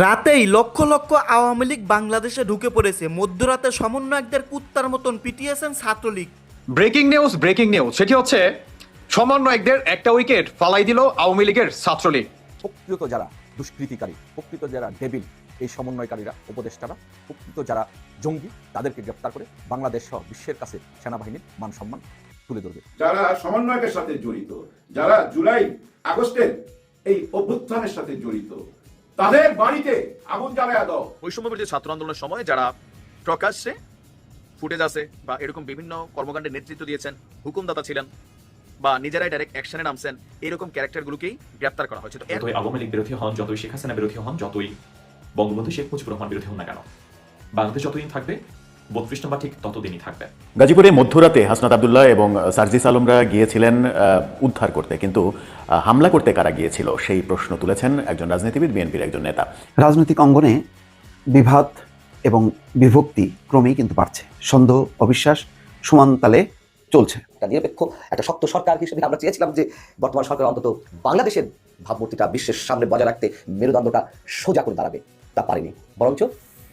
রাতেই লক্ষ লক্ষ আওয়ামী লীগ বাংলাদেশে ঢুকে পড়েছে। মধ্যরাতে সমন্বয়কদের কুত্তার মতন পিটিয়েছেন Chhatra League. Breaking news breaking news সেটি হচ্ছে সমন্বয়কদের একটা উইকেট ফালাই দিল আওয়ামী লীগের ছাত্রলীগ। প্রকৃত যারা দুষ্কৃতিকারী প্রকৃত যারা ডেবিল এই সমন্বয়কারীরা উপদেষ্টারা প্রকৃত যারা জঙ্গি তাদেরকে গ্রেপ্তার করে বাংলাদেশ সহ বিশ্বের কাছে সেনাবাহিনীর মান সম্মান তুলে ধরবে। যারা সমন্বয়কের সাথে জড়িত যারা জুলাই আগস্টের এই অভ্যুত্থানের সাথে জড়িত তাদের বাড়িতে আগুন জ্বালায় দাও বৈষম্য বিরোধী ছাত্র আন্দোলনের সময় যারা প্রকাশ্যে ফুটেজ আছে বা এরকম বিভিন্ন কর্মকাণ্ডের নেতৃত্ব দিয়েছেন হুকুমদাতা ছিলেন বা নিজেরাই ডাইরেক্ট অ্যাকশনে নামছেন এরকম ক্যারেক্টারগুলোকেই গ্রেপ্তার করা হয়েছে। যতই আওয়ামী লীগ বিরোধী হন যতই শেখ হাসিনা বিরোধী হন যতই বঙ্গবন্ধু শেখ মুজিবুর রহমান বিরোধী হন না কেন বাংলাদেশ যতদিন থাকবে বত্রিশ নম্বর ঠিক ততদিনই থাকবে। গাজীপুরে মধ্যরাতে হাসনাত আবদুল্লাহ এবং সার্জিস আলমরা গিয়েছিলেন আহ, উদ্ধার করতে। কিন্তু হামলা করতে কারা গিয়েছিল? সেই প্রশ্ন তুলেছেন একজন রাজনীতিবিদ বিএনপির একজন নেতা। রাজনৈতিক অঙ্গনে বিভাদ এবং বিভক্তি ক্রমেই কিন্তু বাড়ছে। সন্দেহ অবিশ্বাস সমান তালে চলছে। একটা নিরপেক্ষ একটা শক্ত সরকার হিসেবে আমরা চেয়েছিলাম যে বর্তমান সরকার অন্তত বাংলাদেশের ভাবমূর্তিটা বিশ্বের সামনে বজায় রাখতে মেরুদণ্ডটা সোজা করে দাঁড়াবে। তা পারেনি। বরঞ্চ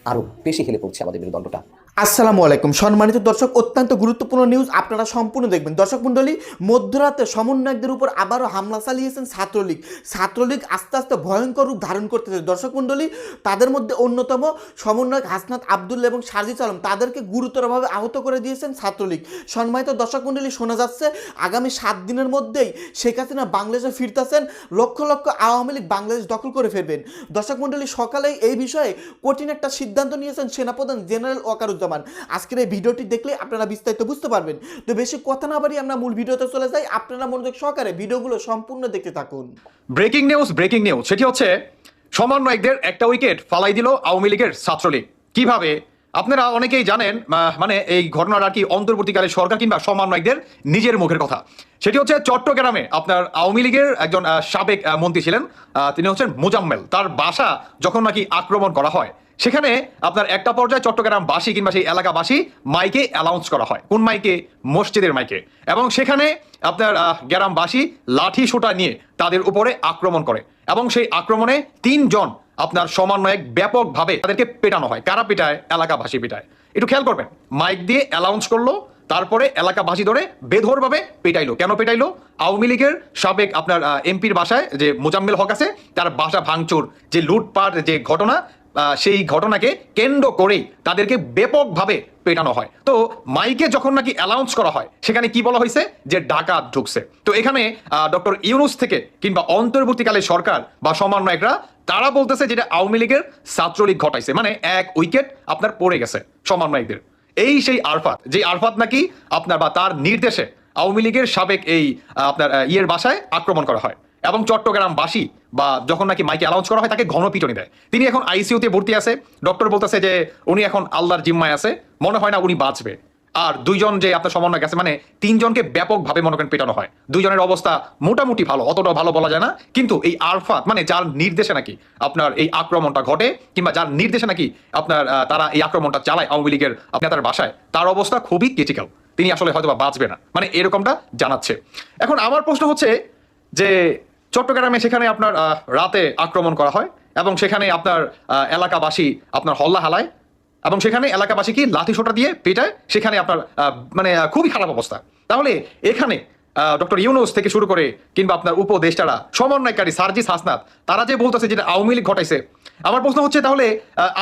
আরও বেশি হেলে পড়ছে আমাদের মেরুদণ্ডটা। আসসালামু আলাইকুম। সম্মানিত দর্শক, অত্যন্ত গুরুত্বপূর্ণ নিউজ আপনারা সম্পূর্ণ দেখবেন। দর্শক মণ্ডলী, মধ্যরাতে সমন্বয়কদের উপর আবারও হামলা চালিয়েছেন ছাত্রলীগ। ছাত্রলীগ আস্তে আস্তে ভয়ঙ্কর রূপ ধারণ করতেছে। দর্শক মণ্ডলী, তাদের মধ্যে অন্যতম সমন্বয়ক হাসনাত আবদুল্লা এবং সারজিস আলম, তাদেরকে গুরুতরভাবে আহত করে দিয়েছেন ছাত্রলীগ। সম্মানিত দর্শক মণ্ডলী, শোনা যাচ্ছে আগামী সাত দিনের মধ্যেই শেখ হাসিনা বাংলাদেশে ফিরতেছেন। লক্ষ লক্ষ আওয়ামী লীগ বাংলাদেশ দখল করে ফেলবেন। দর্শক মণ্ডলী, সকালেই এই বিষয়ে কঠিন একটা সিদ্ধান্ত নিয়েছেন সেনাপ্রধান জেনারেল ওয়াকারুজ্জামান। আজকের এই ভিডিওটি দেখলে আপনারা বিস্তারিত বুঝতে পারবেন। তো বেশি কথা না বাড়িয়ে আমরা মূল ভিডিওতে চলে যাই। আপনারা মনোযোগ সহকারে ভিডিওগুলো সম্পূর্ণ দেখতে থাকুন। ব্রেকিং নিউজ ব্রেকিং নিউজ সেটি হচ্ছে সমন্বয়কদের একটা উইকেট ফালাই দিল আওয়ামী লীগের ছাত্রলীগ। কীভাবে? আপনারা অনেকেই জানেন মানে এই ঘটনাটা কি অন্তর্বর্তীকালে সরকার কিংবা সমন্বয়কদের নিজের মুখের কথা। সেটি হচ্ছে চট্টগ্রামে আপনার আওয়ামী লীগের একজন সাবেক মন্ত্রী ছিলেন। তিনি হচ্ছেন মোজাম্মেল। তার বাসা যখন নাকি আক্রমণ করা হয় সেখানে আপনার একটা পর্যায়ে চট্টগ্রামবাসী কিংবা সেই এলাকাবাসী মাইকে অ্যালাউন্স করা হয়। কোন মাইকে? মসজিদের মাইকে। এবং সেখানে আপনার গ্রামবাসী লাঠি সোটা নিয়ে তাদের উপরে আক্রমণ করে। এবং সেই আক্রমণে তিনজন আপনার সমন্বয়ক ব্যাপকভাবে তাদেরকে পেটানো হয়। কারা পিটায়? এলাকাবাসী পিটায়। একটু খেয়াল করবেন, মাইক দিয়ে অ্যালাউন্স করল, তারপরে এলাকাবাসী ধরে বেধরভাবে পেটাইলো। কেন পেটাইলো? আওয়ামী লীগের সাবেক আপনার এমপির বাসায় যে মোজাম্মেল হক আছে, তার বাসা ভাঙচুর, যে লুটপাট, যে ঘটনা সেই ঘটনাকে কেন্দ্র করেই তাদেরকে ব্যাপকভাবে পেটানো হয়। তো মাইকে যখন নাকি অ্যালাউন্স করা হয়, সেখানে কি বলা হয়েছে? যে ডাকাত ঢুকছে। তো এখানে ডক্টর ইউনুস থেকে কিংবা অন্তর্বর্তীকালে সরকার বা সমন্বয়করা তারা বলতেছে যেটা আওয়ামী লীগের ছাত্রলীগ ঘটাইছে। মানে এক উইকেট আপনার পড়ে গেছে সমন্বয়কদের এই সেই আরফাত, যে আরফাত নাকি আপনার বা তার নির্দেশে আওয়ামী লীগের সাবেক এই আপনার ইয়ের বাসায় আক্রমণ করা হয়। এবং চট্টগ্রামবাসী বা যখন নাকি মাইকে অ্যালাউন্স করা হয়, তাকে ঘনপিটনি দেয়। তিনি এখন আইসিইউতে ভর্তি আছে। ডক্টর বলতেছে যে, উনি এখন আল্লাহর জিম্মায় আছে। মনে হয় না উনি বাঁচবে। আর দুইজন যে আপনার সমন্বয় গেছে মানে তিনজনকে ব্যাপকভাবে মনে করেন পেটানো হয়। দুইজনের অবস্থা মোটামুটি ভালো অতটা ভালো বলা যায় না। কিন্তু এই আরফাত মানে যার নির্দেশে নাকি আপনার এই আক্রমণটা ঘটে, কিংবা যার নির্দেশে নাকি আপনার তারা এই আক্রমণটা চালায় আওয়ামী লীগের আপনার তার বাসায়, তার অবস্থা খুবই ক্রিটিক্যাল তিনি আসলে হয়তো বাঁচবে না। মানে এরকমটা জানাচ্ছে। এখন আমার প্রশ্ন হচ্ছে যে চট্টগ্রামে সেখানে আপনার রাতে আক্রমণ করা হয় এবং সেখানে আপনার এলাকাবাসী আপনার হল্লা হালায় এবং সেখানে এলাকাবাসী কি লাঠি সোটা দিয়ে পেটায়, সেখানে আপনার মানে খুবই খারাপ অবস্থা। তাহলে এখানে ডক্টর ইউনুস থেকে শুরু করে কিংবা আপনার উপদেষ্টারা, সমন্বয়কারী সার্জিস হাসনাত, তারা যে বলতেছে যেটা আওয়ামী লীগ ঘটাইছে, আমার প্রশ্ন হচ্ছে তাহলে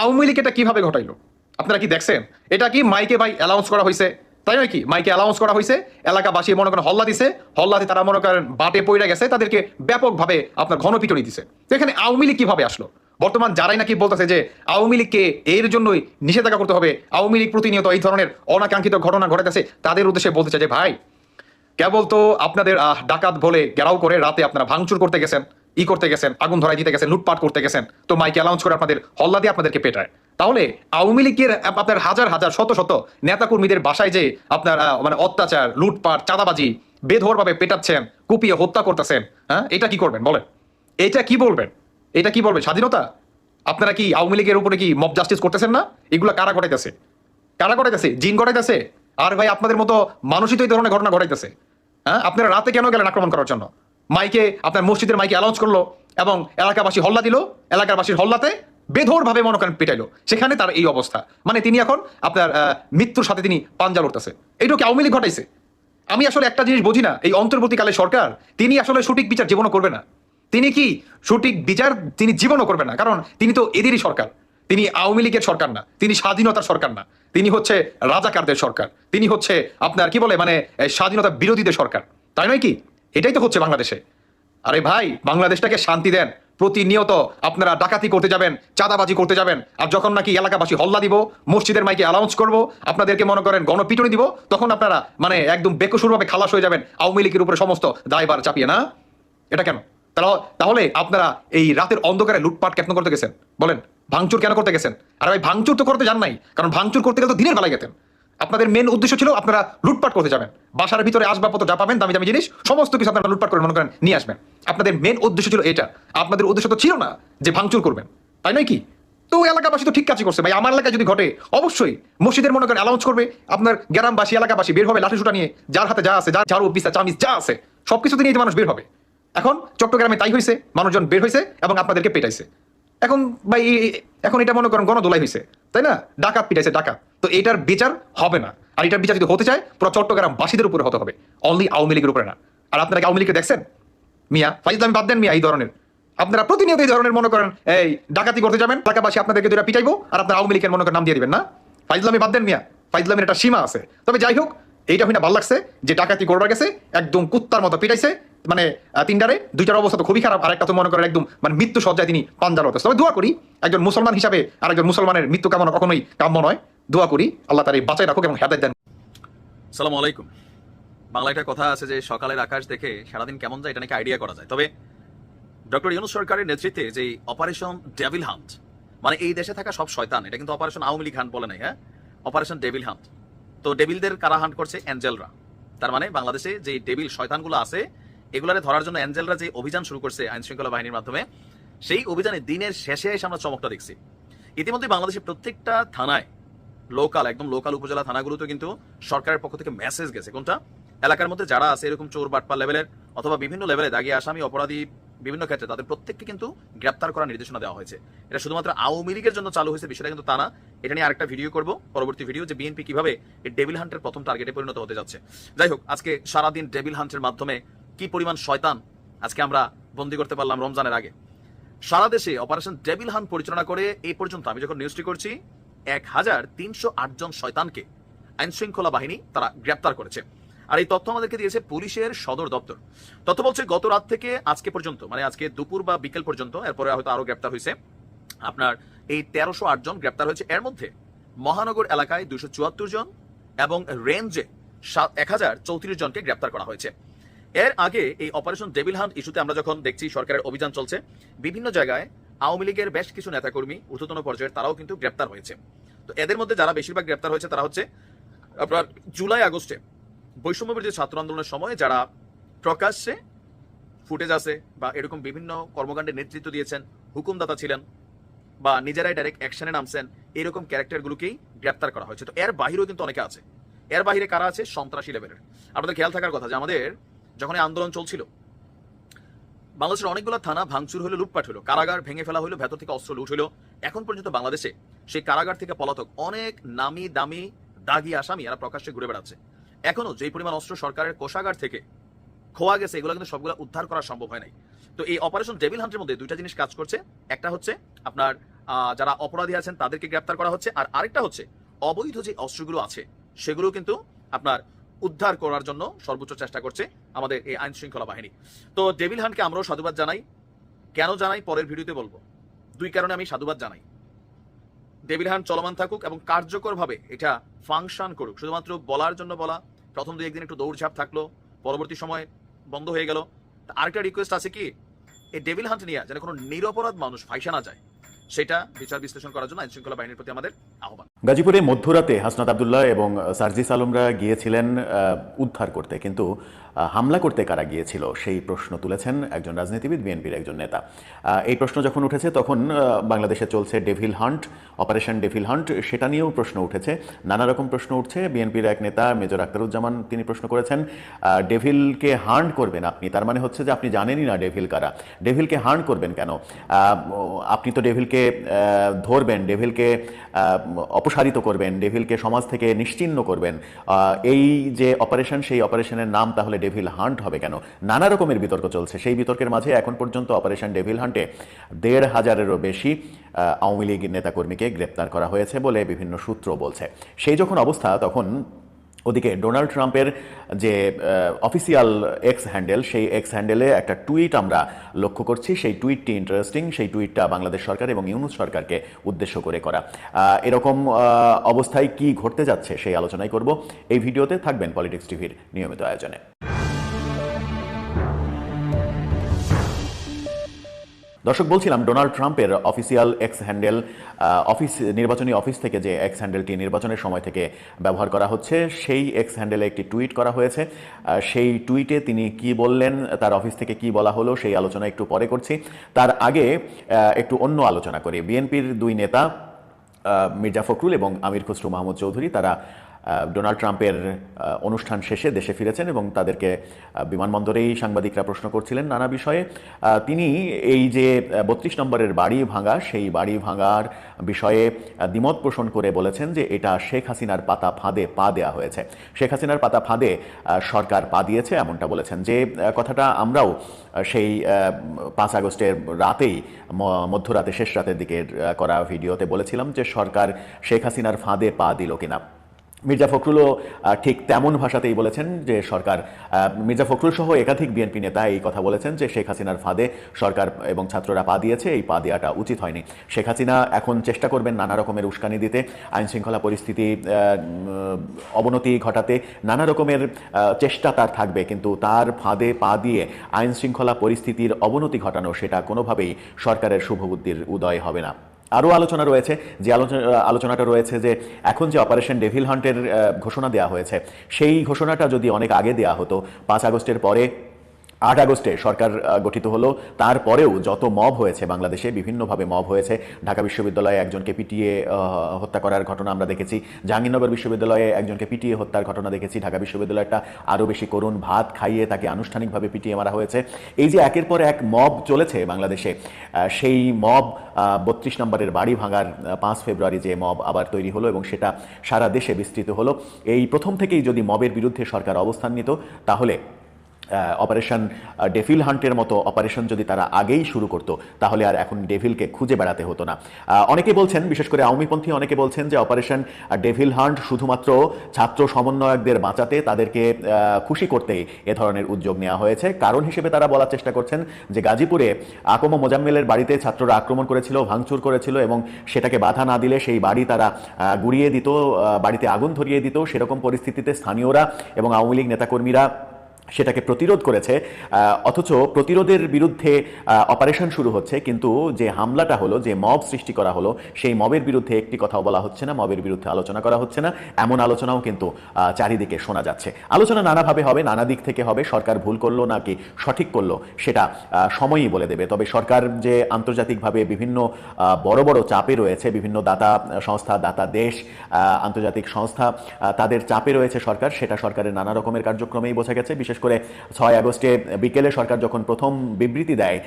আওয়ামী লীগ এটা কীভাবে ঘটাইলো? আপনারা কি দেখছেন? এটা কি মাইকে ভাই অ্যালাউন্স করা হয়েছে তাই নয় কি? মাইকে অ্যালাউন্স করা হয়েছে এলাকাবাসী মনে করেন হল্লা দিছে, হল্লাতে তারা মনে করেন বাটে পইরা গেছে, তাদেরকে ব্যাপকভাবে আপনার ঘনপিটনি দিছে। এখানে আওয়ামী লীগ কীভাবে আসলো? বর্তমান যারাই নাকি বলতেছে যে আওয়ামী লীগকে এর জন্যই নিষেধাজ্ঞা করতে হবে, আওয়ামী লীগ প্রতিনিয়ত এই ধরনের অনাকাঙ্ক্ষিত ঘটনা ঘটাতেছে তাদের উদ্দেশ্যে বলতে চাই যে, ভাই, কেবল তো আপনাদের ডাকাত বলে গেরাও করে রাতে আপনারা ভাঙচুর করতে গেছেন, ই করতে গেছেন, আগুন ধরাই দিতে গেছেন, লুটপাট করতে গেছেন, তো মাইকে অ্যালাউন্স করে আপনাদের হল্লা দিয়ে আপনাদেরকে পেটায়। তাহলে আওয়ামী লীগের আপনার হাজার হাজার, শত শত নেতাকর্মীদের বাসায় যে আপনার মানে অত্যাচার, লুটপাট, চাঁদাবাজি বেধরভাবে পেটাচ্ছেন, কুপিয়ে হত্যা করতেছেন হ্যাঁ? এটা কি করবেন? বলেন। এটা কি বলবেন? এটা কি বলবেন? স্বাধীনতা? আপনারা কি আওয়ামী লীগের উপরে কি মব জাস্টিস করতেছেন না? এগুলা কারা ঘটাইতেছে? কারা ঘটাইতেছে? জিন ঘটাইতেছে? আর ভাই, আপনাদের মতো মানুষই তো এই ধরনের ঘটনা ঘটাইতেছে। হ্যাঁ? আপনারা রাতে কেন গেলেন আক্রমণ করার জন্য? মাইকে, আপনার মসজিদের মাইকে অ্যালাউন্স করল এবং এলাকাবাসী হল্লা দিল? এলাকাবাসীর হল্লাতে বেধড়ভাবে মনে করেন পেটাইলো। সেখানে তার এই অবস্থা। মানে তিনি এখন আপনার মৃত্যুর সাথে তিনি পাঞ্জা লড়তেছে। এইটাকে আওয়ামী লীগ ঘটাইছে? আমি আসলে একটা জিনিস বুঝি না, এই অন্তর্বর্তীকালে সরকার, তিনি আসলে সঠিক বিচার জীবনও করবে না। তিনি কি সঠিক বিচার তিনি জীবনও করবে না? কারণ তিনি তো এদেরই সরকার। তিনি আওয়ামী লীগের সরকার না, তিনি স্বাধীনতার সরকার না। তিনি হচ্ছে রাজাকারদের সরকার। তিনি হচ্ছে আপনার কি বলে মানে স্বাধীনতা বিরোধীদের সরকার। তাই নয় কি? এটাই তো হচ্ছে বাংলাদেশে। আরে ভাই, বাংলাদেশটাকে শান্তি দেন। প্রতিনিয়ত আপনারা ডাকাতি করতে যাবেন, চাঁদাবাজি করতে যাবেন, আর যখন নাকি এলাকাবাসী হল্লা দিব, মসজিদের মাইকে অ্যালাউন্স করব, আপনাদেরকে মনে করেন গণপিটুনি দিব, তখন আপনারা মানে একদম বেকসুরভাবে খালাস হয়ে যাবেন, আওয়ামী লীগের উপরে সমস্ত দায়বার চাপিয়ে, না? এটা কেন? তাহলে আপনারা এই রাতের অন্ধকারে লুটপাট কেন করতে গেছেন? বলেন, ভাঙচুর কেন করতে গেছেন? আর ভাই, ভাঙচুর তো করতে যান নাই, কারণ ভাঙচুর করতে গেলে তো দিনের বেলায় গেতেন। আপনাদের মেন উদ্দেশ্য ছিল আপনারা লুটপাট করতে যাবেন। বাসার ভিতরে আসবাবপত্র যা পাবেন, দামি দামি জিনিস, সমস্ত কিছু আপনারা লুটপাট করে মনে করেন নিয়ে আসবেন। আপনাদের মেন উদ্দেশ্য ছিল এটা। আপনাদের উদ্দেশ্য তো ছিল না যে ভাঙচুর করবেন। তাই নয় কি? তো এলাকাবাসী তো ঠিক কাজই করছে। ভাই, আমার এলাকায় যদি ঘটে, অবশ্যই মসজিদের মনে করেন অ্যালাউন্স করবে। আপনার গ্রামবাসী, এলাকাবাসী বের হবে লাঠি নিয়ে। যার হাতে যা আছে, যার ঝাড়ু বিস্তা চামিচ, যা আছে সবকিছু নিয়ে মানুষ বের হবে। এখন চট্টগ্রামে তাই হয়েছে মানুষজন বের হয়েছে এবং আপনাদেরকে পেটাইছে। এখন ভাই এখন এটা মনে করেন গণদোলাই হয়েছে তাই না? ডাকাত পিটাইছে ডাকাত। তো এটার বিচার হবে না। আর এটার বিচার যদি হতে চায়, পুরো চট্টগ্রাম বাসীদের উপরে হতে হবে। অনলি আওয়ামী লীগের উপরে না। আর আপনারা কি আওয়ামী লীগকে দেখছেন? মিয়া, ফাইজলামি বাদ দেন মিয়া এই ধরনের। আপনারা প্রতিনিয়ত এই ধরনের মনে করেন, এই, ডাকাতি করতে যাবেন এলাকাবাসী আপনাদেরকে দুটা পিটাইবো, আর আপনার আওয়ামী লীগের মনে করেন নাম দিয়ে দিবেন। না, ফাইজলামি বাদ দেন মিয়া, ফাইজলামের একটা সীমা আছে। তবে যাই হোক, এইটা হইনা ভালো লাগছে যে ডাকাতি করবার গেছে, একদম কুত্তার মতো পিটাইছে মানে তিনটারে, দুইটার অবস্থা তো খুবই খারাপ আর একটা তো মনে করেন একদম মানে মৃত্যু সজ্জায় তিনি পাঞ্জার হতো তবে দোয়া করি, একজন মুসলমান হিসাবে আর একজন মুসলমানের মৃত্যু কামনা কখনোই কাম্য নয়। দোয়া করি, আল্লাহ তার বাঁচাই রাখুক এবং হেদায়ত দেন। সালাম আলাইকুম। বাংলা একটা কথা আছে যে সকালের আকাশ দেখে সারাদিন কেমন যায় এটা নাকি আইডিয়া করা যায়। তবে ডক্টর ইউনুস সরকারের নেতৃত্বে যে অপারেশন ডেভিল হান্ট মানে এই দেশে থাকা সব শয়তান, এটা কিন্তু অপারেশন আওয়ামী লীগ হান্ট বলে নাই হ্যাঁ? অপারেশন ডেভিল হান্ট তো ডেভিলদের কারা হান্ট করছে? অ্যাঞ্জেলরা। তার মানে বাংলাদেশে যে ডেভিল শয়তানগুলো আছে, এগুলারে ধরার জন্য অ্যাঞ্জেলরা যে অভিযান শুরু করছে আইন শৃঙ্খলা বাহিনীর মাধ্যমে, সেই অভিযানে দিনের শেষে এসে আমরা চমকটা দেখছি। ইতিমধ্যে বাংলাদেশের প্রত্যেকটা থানায় লোকাল একদম লোকাল উপজেলা থানাগুলোতে কিন্তু সরকারের পক্ষ থেকে মেসেজ গেছে। কোনটা? এলাকার মধ্যে যারা আছে এরকম চোর বাটপা লেভেলের অথবা বিভিন্ন লেভেলে দাগিয়ে আসামি, অপরাধী বিভিন্ন ক্ষেত্রে তাদের প্রত্যেককে কিন্তু গ্রেপ্তার করার নির্দেশনা দেওয়া হয়েছে। এটা শুধুমাত্র আওয়ামী লীগের জন্য চালু হয়েছে, বিষয়টা কিন্তু তা না। এটা নিয়ে আরেকটা ভিডিও করব, পরবর্তী ভিডিও যে বিএনপি কীভাবে এই ডেভিল হান্টের প্রথম টার্গেটে পরিণত হতে যাচ্ছে। যাই হোক, আজকে সারাদিন ডেভিল হান্টের মাধ্যমে কি পরিমাণ শয়তান আজকে আমরা বন্দি করতে পারলাম রমজানের আগে। সারা দেশে অপারেশন ডেভিল হান্ট পরিচালনা করে এই পর্যন্ত। আমি যখন নিউজটি করছি, এক হাজার তিনশো আট জন শয়তানকে আইন শৃঙ্খলা বাহিনী তারা গ্রেপ্তার করেছে। আর এই তথ্য আমাদেরকে দিয়েছে পুলিশের সদর দপ্তর। তথ্য বলছে গত রাত থেকে আজকে পর্যন্ত মানে আজকে দুপুর বা বিকেল পর্যন্ত, এরপরে হয়তো আরও গ্রেপ্তার হয়েছে। আপনার এই তেরোশো জন গ্রেপ্তার হয়েছে। এর মধ্যে মহানগর এলাকায় দুশো চুয়াত্তর জন এবং রেঞ্জে এক হাজার চৌত্রিশ জনকে গ্রেপ্তার করা হয়েছে। এর আগে এই অপারেশন ডেভিল হান্ট ইস্যুতে আমরা যখন দেখছি সরকারের অভিযান চলছে, বিভিন্ন জায়গায় আওয়ামী লীগের বেশ কিছু নেতাকর্মী, ঊর্ধ্বতন পর্যায়ের তারাও কিন্তু গ্রেপ্তার হয়েছে। তো এদের মধ্যে যারা বেশিরভাগ গ্রেপ্তার হয়েছে তারা হচ্ছে আপনার জুলাই আগস্টে বৈষম্য বিরোধী ছাত্র আন্দোলনের সময় যারা প্রকাশ্যে ফুটেজ আছে বা এরকম বিভিন্ন কর্মকাণ্ডে নেতৃত্ব দিয়েছেন, হুকুমদাতা ছিলেন বা নিজেরাই ডাইরেক্ট অ্যাকশনে নামছেন, এরকম ক্যারেক্টারগুলোকেই গ্রেপ্তার করা হয়েছে। তো এর বাহিরেও কিন্তু অনেকে আছে। এর বাহিরে কারা আছে? সন্ত্রাসী লেভেলের আপনাদের খেয়াল থাকার কথা যে আমাদের যখন এই আন্দোলন চলছিল, বাংলাদেশের অনেকগুলো থানা ভাঙচুর হলো, লুটপাট হলো, কারাগার ভেঙে ফেলা হলো, ভেতর থেকে অস্ত্র লুট হলো। এখন পর্যন্ত বাংলাদেশে সেই কারাগার থেকে পলাতক অনেক নামি দামি দাগি আসামি এরা প্রকাশ্যে ঘুরে বেড়াচ্ছে। এখনও যেই পরিমাণ অস্ত্র সরকারের কোষাগার থেকে খোয়া গেছে, এগুলো কিন্তু সবগুলো উদ্ধার করা সম্ভব হয় নাই। তো এই অপারেশন ডেভিল হান্টের মধ্যে দুইটা জিনিস কাজ করছে। একটা হচ্ছে আপনার যারা অপরাধী আছেন তাদেরকে গ্রেপ্তার করা হচ্ছে। আর আরেকটা হচ্ছে অবৈধ যে অস্ত্রগুলো আছে সেগুলো কিন্তু আপনার উদ্ধার করার জন্য সর্বোচ্চ চেষ্টা করছে আমাদের এই আইন শৃঙ্খলা বাহিনী। তো ডেভিল হানকে আমরাও সাধুবাদ জানাই। কেন জানাই? পরের ভিডিওতে বলব। দুই কারণে আমি সাধুবাদ জানাই। ডেভিল হান চলমান থাকুক এবং কার্যকরভাবে এটা ফাংশন করুক। শুধুমাত্র বলার জন্য বলা, প্রথম দু একদিন একটু দৌড়ঝাঁপ থাকল, পরবর্তী সময় বন্ধ হয়ে গেল। আরেকটা রিকোয়েস্ট আছে কি? এই ডেভিল হান্ট নিয়ে যেন কোনো নিরপরাধ মানুষ ফাইসা না যায়। সেটা বিচার বিশ্লেষণ করার জন্য আইন শৃঙ্খলা বাহিনীর প্রতি আমাদের আহ্বান। গাজীপুরে মধ্যরাতে হাসনাত আবদুল্লাহ এবং সার্জিস আলমরা গিয়েছিলেন উদ্ধার করতে। কিন্তু হামলা করতে কারা গিয়েছিল সেই প্রশ্ন তুলেছেন একজন রাজনীতিবিদ, বিএনপির একজন নেতা। এই প্রশ্ন যখন উঠেছে তখন বাংলাদেশে চলছে devil hunt, operation devil hunt, সেটা নিয়েও প্রশ্ন উঠেছে। নানা রকম প্রশ্ন উঠছে। বিএনপির এক নেতা মেজর আখতারুজ্জামান তিনি প্রশ্ন করেছেন ডেভিলকে হান্ট করবেন আপনি? তার মানে হচ্ছে যে আপনি জানেনই না ডেভিল কারা। ডেভিলকে হান্ট করবেন কেন? আপনি তো ডেভিলকে ডেভিলকে ধরবেন ডেভিলকে অপসারিত করবেন ডেভিলকে সমাজ থেকে নিশ্চিহ্ন করবেন। এই যে অপারেশন, সেই অপারেশনের নাম তাহলে ডেভিল হান্ট হবে কেন? নানা রকমের বিতর্ক চলছে। সেই বিতর্কের মাঝে এখন পর্যন্ত অপারেশন ডেভিল হান্টে দেড় হাজারেরও বেশি আওয়ামী লীগ নেতাকর্মীকে গ্রেপ্তার করা হয়েছে বলে বিভিন্ন সূত্র বলছে। সেই যখন অবস্থা, তখন ওদিকে ডোনাল্ড ট্রাম্পের যে অফিসিয়াল এক্স হ্যান্ডেল সেই এক্স হ্যান্ডেলে একটা টুইট আমরা লক্ষ্য করছি। সেই টুইটটি ইন্টারেস্টিং সেই টুইটটা বাংলাদেশ সরকার এবং ইউনুস সরকারকে উদ্দেশ্য করে করা। এরকম অবস্থায় কি ঘটতে যাচ্ছে সেই আলোচনাই করব। এই ভিডিওতে থাকবেন পলিটিক্স টিভির নিয়মিত আয়োজনে। দর্শক, বলছিলাম, ডোনাল্ড ট্রাম্পের অফিসিয়াল এক্স হ্যান্ডেল অফিস, নির্বাচনী অফিস থেকে যে এক্স হ্যান্ডেলটি নির্বাচনের সময় থেকে ব্যবহার করা হচ্ছে, সেই এক্স হ্যান্ডেলে একটি টুইট করা হয়েছে। সেই টুইটে তিনি কি বললেন, তার অফিস থেকে কি বলা হলো, সেই আলোচনা একটু পরে করছি। তার আগে একটু অন্য আলোচনা করি। বিএনপির দুই নেতা মির্জা ফখরুল এবং আমির খসরু মাহমুদ চৌধুরী, তারা ডোনাল্ড ট্রাম্পের অনুষ্ঠান শেষে দেশে ফিরেছেন এবং তাদেরকে বিমানবন্দরেই সাংবাদিকরা প্রশ্ন করছিলেন নানা বিষয়ে। তিনি এই যে বত্রিশ নম্বরের বাড়ি ভাঙা, সেই বাড়ি ভাঙার বিষয়ে দ্বিমত পোষণ করে বলেছেন যে এটা শেখ হাসিনার পাতা ফাঁদে পা দেওয়া হয়েছে। শেখ হাসিনার পাতা ফাঁদে সরকার পা দিয়েছে এমনটা বলেছেন যে কথাটা আমরাও সেই পাঁচ আগস্টের রাতেই মধ্যরাতে, শেষ রাতের দিকে করা ভিডিওতে বলেছিলাম যে সরকার শেখ হাসিনার ফাঁদে পা দিল কিনা। মির্জা ফখরুলও ঠিক তেমন ভাষাতেই বলেছেন যে সরকার মির্জা ফখরুল সহ একাধিক বিএনপি নেতা এই কথা বলেছেন যে শেখ হাসিনার ফাঁদে সরকার এবং ছাত্ররা পা দিয়েছে, এই পা দেওয়াটা উচিত হয়নি। শেখ হাসিনা এখন চেষ্টা করবেন নানা রকমের উস্কানি দিতে আইন শৃঙ্খলা পরিস্থিতি অবনতি ঘটাতে, নানা রকমের চেষ্টা তার থাকবে, কিন্তু তার ফাঁদে পা দিয়ে আইন শৃঙ্খলা পরিস্থিতির অবনতি ঘটানো সেটা কোনোভাবেই সরকারের শুভবুদ্ধির উদয় হবে না। আরও আলোচনা রয়েছে, যে আলোচনা, আলোচনাটা রয়েছে যে এখন যে অপারেশন ডেভিল হান্টের ঘোষণা দেওয়া হয়েছে, সেই ঘোষণাটা যদি অনেক আগে দেওয়া হতো, পাঁচ আগস্টের পরে আট আগস্টে সরকার গঠিত হলো। তারপরেও যত মব হয়েছে বাংলাদেশে, বিভিন্নভাবে মব হয়েছে। ঢাকা বিশ্ববিদ্যালয়ে একজনকে পিটিয়ে হত্যা করার ঘটনা আমরা দেখেছি। জাহাঙ্গীরনগর বিশ্ববিদ্যালয়ে একজনকে পিটিয়ে হত্যার ঘটনা দেখেছি। ঢাকা বিশ্ববিদ্যালয়টা আরও বেশি করুন ভাত খাইয়ে তাকে আনুষ্ঠানিকভাবে পিটিয়ে মারা হয়েছে। এই যে একের পর এক মব চলেছে বাংলাদেশে সেই মব বত্রিশ নম্বরের বাড়ি ভাঙার পাঁচ ফেব্রুয়ারি যে মব আবার তৈরি হলো এবং সেটা সারা দেশে বিস্তৃত হলো। এই প্রথম থেকেই যদি মবের বিরুদ্ধে সরকার অবস্থান নিত, তাহলে অপারেশন ডেভিল হান্টের মতো অপারেশন যদি তারা আগেই শুরু করতো, তাহলে আর এখন ডেভিলকে খুঁজে বেড়াতে হতো না। অনেকে বলছেন, বিশেষ করে আওয়ামীপন্থী অনেকে বলছেন যে অপারেশন ডেভিল হান্ট শুধুমাত্র ছাত্র সমন্বয়কদের বাঁচাতে তাদেরকে খুশি করতেই এ ধরনের উদ্যোগ নেওয়া হয়েছে। কারণ হিসেবে তারা বলার চেষ্টা করছেন যে গাজীপুরে আকম মোজাম্মেলের বাড়িতে ছাত্ররা আক্রমণ করেছিল, ভাঙচুর করেছিল এবং সেটাকে বাধা না দিলে সেই বাড়ি তারা গুড়িয়ে দিত বাড়িতে আগুন ধরিয়ে দিত। সেরকম পরিস্থিতিতে স্থানীয়রা এবং আওয়ামী লীগ নেতাকর্মীরা সেটাকে প্রতিরোধ করেছে অথচ প্রতিরোধের বিরুদ্ধে অপারেশন শুরু হচ্ছে, কিন্তু যে হামলাটা হলো, যে মব সৃষ্টি করা হলো, সেই মবের বিরুদ্ধে একটি কথাও বলা হচ্ছে না মবের বিরুদ্ধে আলোচনা করা হচ্ছে না, এমন আলোচনাও কিন্তু চারিদিকে শোনা যাচ্ছে। আলোচনা নানাভাবে হবে, নানা দিক থেকে হবে, সরকার ভুল করল নাকি সঠিক করল, সেটা সময়ই বলে দেবে। তবে সরকার যে আন্তর্জাতিকভাবে বিভিন্ন বড় বড় চাপে রয়েছে, বিভিন্ন দাতা সংস্থা, দাতা দেশ আন্তর্জাতিক সংস্থা তাদের চাপে রয়েছে সরকার, সেটা সরকারের নানা রকমের কার্যক্রমেই বোঝা গেছে, বিশেষ করে ছয় আগস্টে বিকেলে সরকার যখন প্রথম বিবৃতি দেয়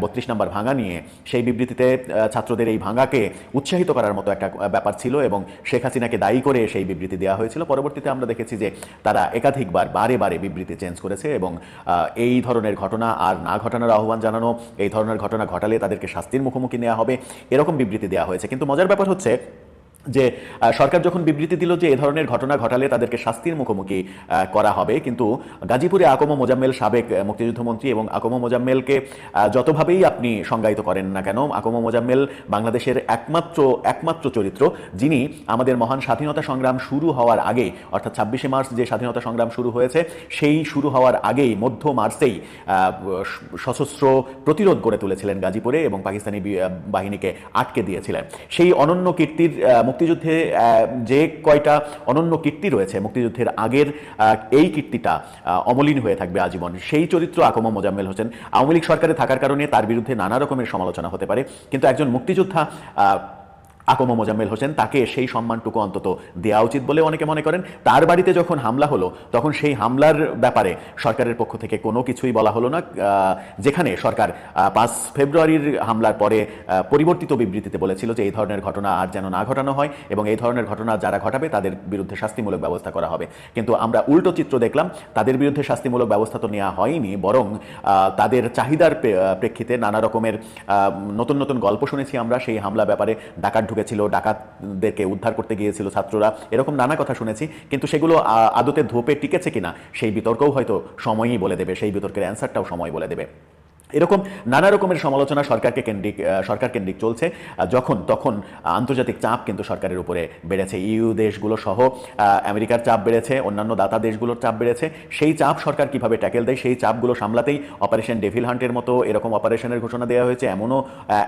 বত্রিশ নম্বর ভাঙা নিয়ে, সেই বিবৃতিতে ছাত্রদের এই ভাঙাকে উৎসাহিত করার মতো একটা ব্যাপার ছিল এবং শেখ হাসিনাকে দায়ী করে সেই বিবৃতি দেওয়া হয়েছিল। পরবর্তীতে আমরা দেখেছি যে তারা একাধিকবার বারে বারে বিবৃতি চেঞ্জ করেছে এবং এই ধরনের ঘটনা আর না ঘটানোর আহ্বান জানানো, এই ধরনের ঘটনা ঘটালে তাদেরকে শাস্তির মুখোমুখি নেওয়া হবে, এরকম বিবৃতি দেওয়া হয়েছে। কিন্তু মজার ব্যাপার হচ্ছে যে সরকার যখন বিবৃতি দিল যে এ ধরনের ঘটনা ঘটালে তাদেরকে শাস্তির মুখোমুখি করা হবে, কিন্তু গাজীপুরে আকম মোজাম্মেল সাবেক মুক্তিযুদ্ধমন্ত্রী এবং আকম মোজাম্মেলকে যতভাবেই আপনি সংজ্ঞায়িত করেন না কেন, আকম মোজাম্মেল বাংলাদেশের একমাত্র একমাত্র চরিত্র, যিনি আমাদের মহান স্বাধীনতা সংগ্রাম শুরু হওয়ার আগে, অর্থাৎ ছাব্বিশে মার্চ যে স্বাধীনতা সংগ্রাম শুরু হয়েছে, সেই শুরু হওয়ার আগেই, মধ্য মার্চেই সশস্ত্র প্রতিরোধ গড়ে তুলেছিলেন গাজীপুরে এবং পাকিস্তানি বাহিনীকে আটকে দিয়েছিলেন। সেই অনন্য কীর্তির মুক্তিযুদ্ধে যে কয়টা অনন্য কীর্তি রয়েছে, মুক্তিযুদ্ধের আগের এই কীর্তিটা অমলিন হয়ে থাকবে আজীবন। সেই চরিত্র আকমা মোজাম্মেল হোসেন আওয়ামী লীগ সরকারে থাকার কারণে তার বিরুদ্ধে নানা রকমের সমালোচনা হতে পারে। কিন্তু একজন মুক্তিযোদ্ধা আকম মোজাম্মেল হোসেন তাকে সেই সম্মানটুকু অন্তত দেওয়া উচিত বলে অনেকে মনে করেন। তার বাড়িতে যখন হামলা হলো, তখন সেই হামলার ব্যাপারে সরকারের পক্ষ থেকে কোনো কিছুই বলা হলো না। যেখানে সরকার পাঁচ ফেব্রুয়ারির হামলার পরে পরিবর্তিত বিবৃতিতে বলেছিল যে এই ধরনের ঘটনা আর যেন না ঘটানো হয় এবং এই ধরনের ঘটনা যারা ঘটাবে, তাদের বিরুদ্ধে শাস্তিমূলক ব্যবস্থা করা হবে। কিন্তু আমরা উল্টো চিত্র দেখলাম, তাদের বিরুদ্ধে শাস্তিমূলক ব্যবস্থা তো নেওয়া হয়নি, বরং তাদের চাহিদার প্রেক্ষিতে নানা রকমের নতুন নতুন গল্প শুনেছি আমরা সেই হামলা ব্যাপারে, ডাকাত ঢুকেছিল ডাকাতদেরকে উদ্ধার করতে গিয়েছিল ছাত্ররা। এরকম নানা কথা শুনেছি, কিন্তু সেগুলো আদতে ধোপে টিকেছে কিনা, সেই বিতর্কও হয়তো সময়ই বলে দেবে, সেই বিতর্কের অ্যান্সারটাও সময় বলে দেবে। এরকম নানা রকমের সমালোচনা সরকারকে কেন্দ্রিক সরকার কেন্দ্রিক চলছে। যখন তখন আন্তর্জাতিক চাপ কিন্তু সরকারের উপরে বেড়েছে। ইউ দেশগুলো সহ আমেরিকার চাপ বেড়েছে অন্যান্য দাতা দেশগুলোর চাপ বেড়েছে। সেই চাপ সরকার কীভাবে ট্যাকেল দেয় সেই চাপগুলো সামলাতেই অপারেশন ডেভিল হান্টের মতো এরকম অপারেশনের ঘোষণা দেওয়া হয়েছে এমনও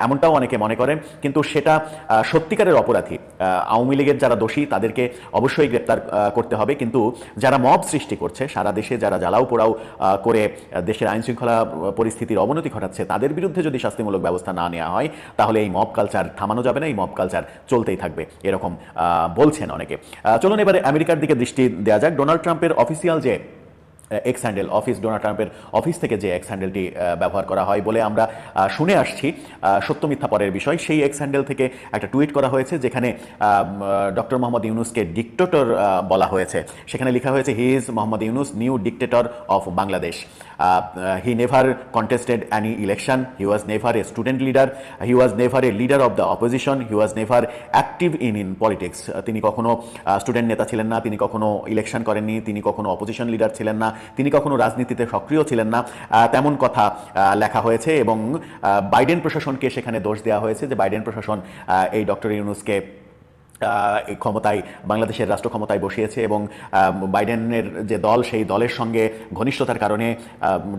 এমনটাও অনেকে মনে করেন। কিন্তু সেটা সত্যিকারের অপরাধী আওয়ামী লীগের যারা দোষী তাদেরকে অবশ্যই গ্রেপ্তার করতে হবে। কিন্তু যারা মব সৃষ্টি করছে সারা দেশে যারা জ্বালাও পোড়াও করে দেশের আইন শৃঙ্খলা আহ, পরিস্থিতির অবনতি ঘটাচ্ছে, তাদের বিরুদ্ধে যদি শাস্তিমূলক ব্যবস্থা না নেওয়া হয়, তাহলে এই মব কালচার থামানো যাবে না, এই মব কালচার চলতেই থাকবে, এরকম বলছেন অনেকে। চলুন এবারে আমেরিকার দিকে দৃষ্টি দেওয়া যাক। ডোনাল্ড ট্রাম্পের অফিসিয়াল যে এক্স হ্যান্ডেল অফিস ডোনাল্ড ট্রাম্পের অফিস থেকে যে এক্স হ্যান্ডেলটি ব্যবহার করা হয় বলে আমরা শুনে আসছি। সত্য মিথ্যা পরের বিষয়, সেই এক্স হ্যান্ডেল থেকে একটা টুইট করা হয়েছে যেখানে ডক্টর মোহাম্মদ ইউনুসকে ডিক্টেটর বলা হয়েছে। সেখানে লেখা হয়েছে he is Mohammad Yunus new dictator of Bangladesh he never contested any election he was never a student leader he was never a leader of the opposition he was never active in in politics তিনি কখনো student নেতা ছিলেন না, তিনি কখনো election করেননি, তিনি কখনো অপোজিশন লিডার ছিলেন না। তিনি কখনো রাজনীতিতে সক্রিয় ছিলেন না। তেমন কথা লেখা হয়েছে এবং বাইডেন প্রশাসনকে সেখানে দোষ দেওয়া হয়েছে যে বাইডেন প্রশাসন এই ডক্টর ইউনুসকে ক্ষমতায়, বাংলাদেশের রাষ্ট্র ক্ষমতায় বসিয়েছে এবং বাইডেনের যে দল, সেই দলের সঙ্গে ঘনিষ্ঠতার কারণে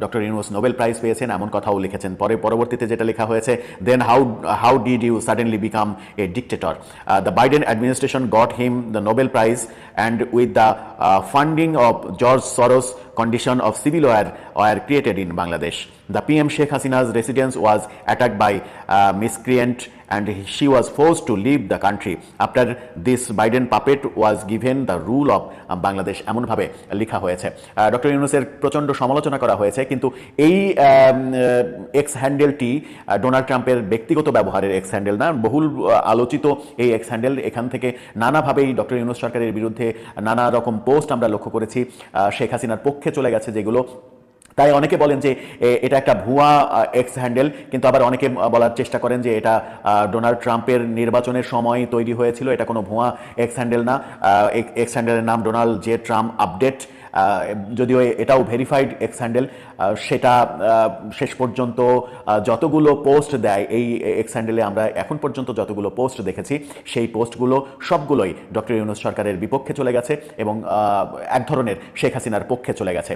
ডক্টর ইউনুস নোবেল প্রাইজ পেয়েছেন, এমন কথাও লিখেছেন। পরে, পরবর্তীতে যেটা লেখা হয়েছে then how how did you suddenly become a dictator the Biden administration got him the Nobel prize and with the funding of George Soros condition of civil war were created in Bangladesh. The PM Sheikh Hasina's residence was attacked by uh, miscreant and she was forced to leave the country. After this Biden puppet was given the rule of uh, Bangladesh এমনভাবে লেখা হয়েছে doctor ইউনুসের প্রচণ্ড সমালোচনা করা হয়েছে কিন্তু এই এক্স হ্যান্ডেলটি ডোনাল্ড ট্রাম্পের ব্যক্তিগত ব্যবহারের এক্স হ্যান্ডেল না বহুল আলোচিত এই এক্স হ্যান্ডেল এখান থেকে নানাভাবেই ডক্টর ইউনুস সরকারের বিরুদ্ধে নানা রকম পোস্ট আমরা লক্ষ্য করেছি শেখ হাসিনার পক্ষে চলে গেছে যেগুলো। তাই অনেকে বলেন যে এটা একটা ভুয়া এক্স হ্যান্ডেল কিন্তু আবার অনেকে বলার চেষ্টা করেন যে, এটা ডোনাল্ড ট্রাম্পের নির্বাচনের সময় তৈরি হয়েছিল, এটা কোনো ভুয়া এক্স হ্যান্ডেল না। এক্স হ্যান্ডেলের নাম ডোনাল্ড জে ট্রাম্প আপডেট যদিও এটাও ভেরিফাইড এক্স হ্যান্ডেল সেটা শেষ পর্যন্ত যতগুলো পোস্ট দেয়, এই এক্স হ্যান্ডেলে আমরা এখন পর্যন্ত যতগুলো পোস্ট দেখেছি, সেই পোস্টগুলো সবগুলোই ডক্টর ইউনুস সরকারের বিপক্ষে চলে গেছে এবং এক ধরনের শেখ হাসিনার পক্ষে চলে গেছে।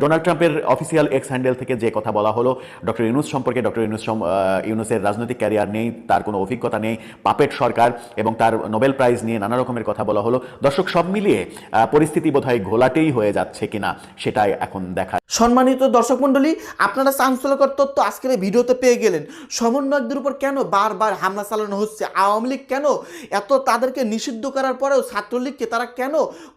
ডোনাল্ড ট্রাম্পের অফিসিয়াল এক্স হ্যান্ডেল থেকে যে কথা বলা হলো ডক্টর ইউনুস সম্পর্কে ডক্টর ইউনুস ইউনুসের রাজনৈতিক ক্যারিয়ার নেই, তার কোনো অভিজ্ঞতা নেই পাপেট সরকার এবং তার নোবেল প্রাইজ নিয়ে নানা রকমের কথা বলা হলো। দর্শক, সব মিলিয়ে পরিস্থিতি বোধহয় ঘোলাটেই হয়ে যাচ্ছে কিনা সেটাই এখন দেখা সম্মানিত দর্শক মণ্ডলী, আপনারা চাঞ্চল্যকর তথ্য আজকের ভিডিওতে পেয়ে গেলেন। সমন্বয়কদের উপর কেন বারবার হামলা চালানো হচ্ছে? আওয়ামী লীগ কেন এত তাদেরকে নিষিদ্ধ করার পরেও ছাত্রলীগকে তারা কেন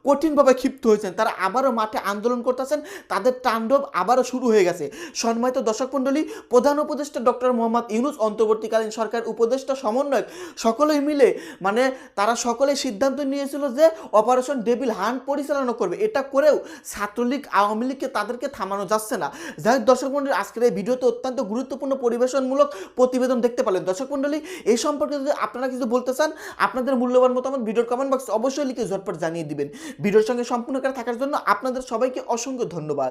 কঠিনভাবে ক্ষিপ্ত হয়েছেন? তারা আবারও মাঠে আন্দোলন করতেছেন, তাদের তাণ্ডব আবারও শুরু হয়ে গেছে। সম্মানিত দর্শক মণ্ডলী, প্রধান উপদেষ্টা ডক্টর মোহাম্মদ ইউনুস, অন্তর্বর্তীকালীন সরকার উপদেষ্টা, সমন্বয়ক, সকলেই মিলে মানে তারা সকলে সিদ্ধান্ত নিয়েছিল যে অপারেশন ডেভিল হান্ট পরিচালনা করবে। এটা করেও ছাত্রলীগ আওয়ামী লীগকে তাদেরকে থামানো যাচ্ছে না। যাই দর্শক মন্ডলী আজকের এই ভিডিওতে অত্যন্ত গুরুত্বপূর্ণ পরিবেশনমূলক প্রতিবেদন দেখতে পারলেন দর্শক মন্ডলী এই সম্পর্কে যদি আপনারা কিছু বলতে চান, আপনাদের মূল্যবান মতামত ভিডিওর কমেন্ট বক্সে অবশ্যই লিখে ঝটপট জানিয়ে দিবেন। ভিডিওর সঙ্গে সম্পূর্ণ করে থাকার জন্য আপনাদের সবাইকে অসংখ্য ধন্যবাদ।